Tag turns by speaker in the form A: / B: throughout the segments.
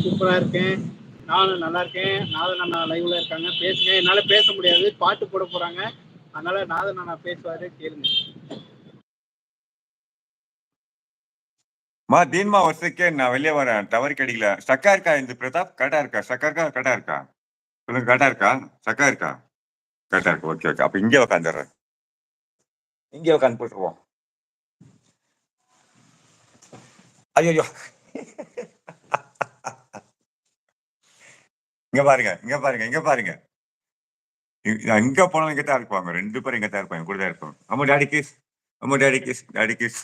A: சூப்பரா இருக்கேன். நானும் நல்லா இருக்கேன். நாதன் அண்ணா லைவ்ல இருக்காங்க. பேசுங்க. என்னால பேச முடியாது. பாட்டு போட போறாங்க. அதனால நாதன் அண்ணா பேசுவாரு கேளுங்க.
B: மா தீன்மா வருஷத்துக்கே நான் வெளியே வரேன். டவர் கிடைக்கல. ஸ்டக்கா இருக்கா? இந்த பிரதாப் கரெக்டா இருக்கா? ஸ்டக்கா இருக்கா? கரெக்டா இருக்கா? சொல்லுங்க கரெக்டா இருக்கா? ஸ்டக்கா இருக்கா? கரெக்டா இருக்கு? Okay okay. அப்ப இங்கே உட்காந்துடுறேன் இங்கே உட்காந்து போட்டுருவோம். ஐயோ இங்க பாருங்க இங்க பாருங்க இங்க பாருங்க. நான் இங்க போனாலும் இங்கே தான் இருப்பாங்க. ரெண்டு பேரும் இங்கே தான் இருப்பாங்க கூட தான் இருப்பாங்க. அம்மா டாடி கேஸ் அம்மா டாடி கேஸ் டாடி கேஸ்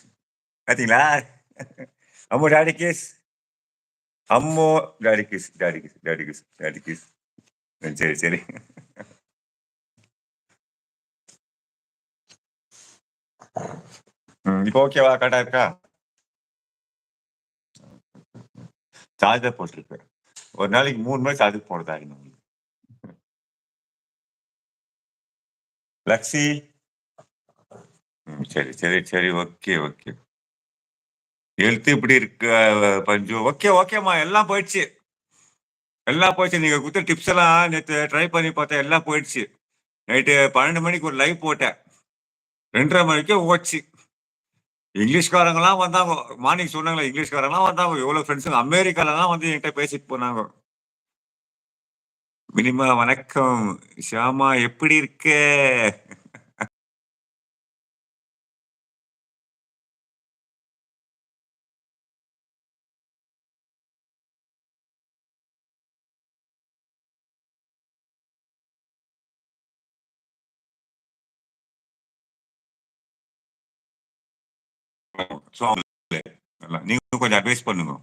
B: பாத்தீங்களா? அம்மா டாடி கேஸ் அம்மோ daddy case daddy case daddy case daddy case சரி சரி. இப்போ ஓகேவா கரெக்டா இருக்கா? சார்ஜர் போட்டிருக்கேன் ஒரு நாளைக்கு மூணு மணி சார்ஜர் போடுறதா இருக்கணும். லக்ஸி? ம், சரி சரி சரி ஓகே ஓகே. எழுத்து இப்படி இருக்கு பஞ்சு. ஓகே ஓகேம்மா எல்லாம் போயிடுச்சு. எல்லாம் போயிடுச்சு. நீங்க கொடுத்த டிப்ஸ் எல்லாம் நேற்று ட்ரை பண்ணி பார்த்தேன். எல்லாம் போயிடுச்சு. நைட்டு பன்னெண்டு மணிக்கு ஒரு லைவ் போட்டேன். ரெண்டரை மணிக்கு ஓச்சு இங்கிலீஷ்காரங்கலாம் வந்தாங்க மார்னிங் சொன்னாங்களே இங்கிலீஷ்காரங்கலாம் வந்தாங்க எவ்வளவு ஃப்ரெண்ட்ஸுங்க அமெரிக்காலலாம் வந்து என்கிட்ட பேசிட்டு போனாங்க. மினிமா வணக்கம். ஷியாமா எப்படி இருக்க? So, அவங்கள நீங்க கொஞ்சம் அட்வைஸ் பண்ணுங்க.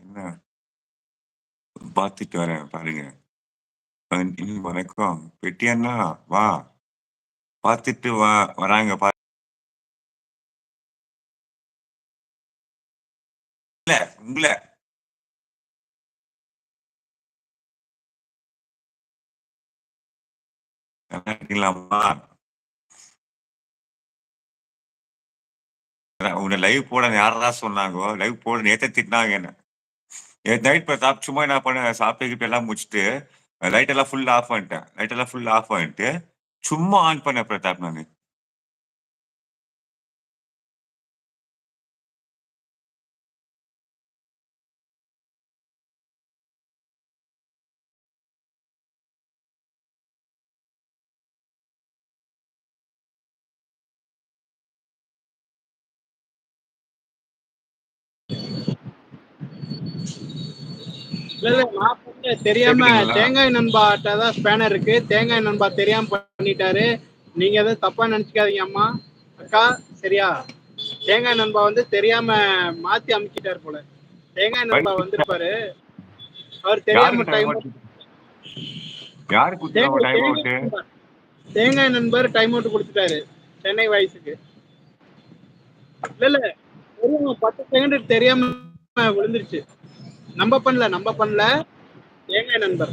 B: என்ன? பார்த்துட்டு வரேன் பாருங்க. வணக்கம். பெட்டியண்ணா வா. பார்த்துட்டு வா வராங்க பா. இல்ல உங்கள நல்லா உன்னை லைவ் போட யாரா சொன்னாங்க? லைவ் போட நேத்த திட்டினாங்க என்ன. நேற்று நைட் பிரதாப் சும்மா என்ன பண்ண சாப்பிட்டு எல்லாம் முடிச்சுட்டு லைட் எல்லாம் ஃபுல் ஆஃப் பண்ணிட்டேன் லைட் எல்லாம் ஃபுல் ஆஃப் பண்ணிட்டு சும்மா ஆன் பண்ணேன் பிரதாப் நான்.
A: தெரியாம? தேங்காய் நண்பாட்ட தான் ஸ்பேனர் இருக்கு. தேங்காய் நண்பா தெரியாம பண்ணிட்டாரு. நீங்க எதுவும் தப்பா நினைச்சுக்காதீங்க அம்மா. அக்கா சரியா? தேங்காய் நண்பா வந்து தெரியாம மாத்தி அமுக்கிட்டாரு போல. தேங்காய் நண்பா வந்திருப்பாரு. அவர் தெரியாம டைம் தேங்காய் நண்பர் டைம் அவுட் கொடுத்துட்டாரு. சென்னை வாய்ஸுக்கு இல்ல இல்ல பத்து செகண்ட் தெரியாம விழுந்துருச்சு. நம்ம பண்ணல நம்ம பண்ணல. ஏங்க நண்பர்?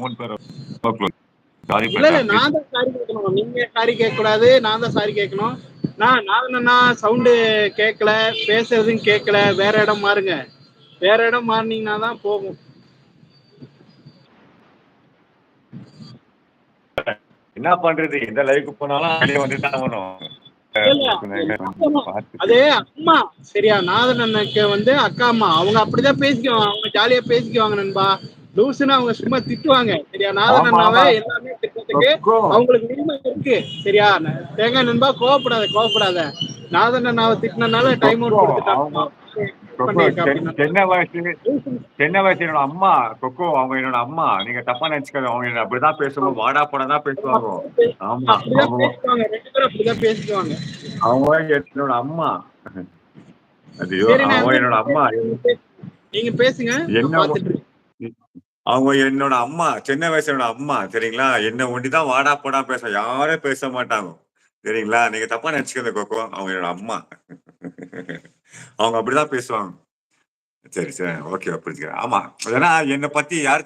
B: மூணு பேரும் சாரி
A: இல்ல நான் தான் சாரி கேட்கணும். நீங்க சாரி கேட்க கூடாது நான் தான் சாரி கேட்கணும். நான் நான் சவுண்டு கேட்கல பேசுறதும் கேட்கல. வேற இடம் மாறுங்க. வேற இடம் மாறினீங்கன்னா தான் போகும்.
B: என்ன பண்றது? எந்த லைவுக்கு போனாலும் வெளியே வந்து தான்
A: அது அம்மா. சரியா நாதன் அண்ணனுக்கு வந்து அக்கா அம்மா. அவங்க அப்படிதான் பேசிக்குவாங்க. அவங்க ஜாலியா பேசிக்குவாங்க நண்பா. லூசுன்னு அவங்க சும்மா திட்டுவாங்க. சரியா நாதன் அண்ணாவை. எல்லாமே திட்டத்துக்கு அவங்களுக்கு உரிமை இருக்கு. சரியா தேங்காய் நண்பா கோவப்படாத கோவப்படாத. நாதன் அண்ணாவை திட்டினால டைம் அவுட் கொடுத்துட்டாங்க.
B: சின்ன வயசு சின்ன வயசு என்னோட அம்மா கொக்கோ அவங்க என்னோட அம்மா. நீங்க தப்பா நினைச்சுக்காத அவங்க என்ன அப்படிதான் பேசுவாங்க. வாடா போடா தான் பேசுவாங்க. ஆமா அவங்க என்னோட அம்மா. ஐயோ அவங்க என்னோட அம்மா.
A: நீங்க பேசுங்க.
B: என்ன. அவங்க என்னோட அம்மா சின்ன வயசு என்னோட அம்மா சரிங்களா? என்ன ஒண்டிதான் வாடா போடா பேச யாரும் பேச மாட்டாங்க. சரிங்களா? நீங்க தப்பா நினைச்சுக்கிறத கோகோ அவங்க என்னோட அம்மா. அவங்க அப்படிதான் பேசுவாங்க. சரி சரி. ஓகே புரிஞ்சுக்கிறேன். ஆமா. ஏன்னா என்னை பத்தி யாருக்கு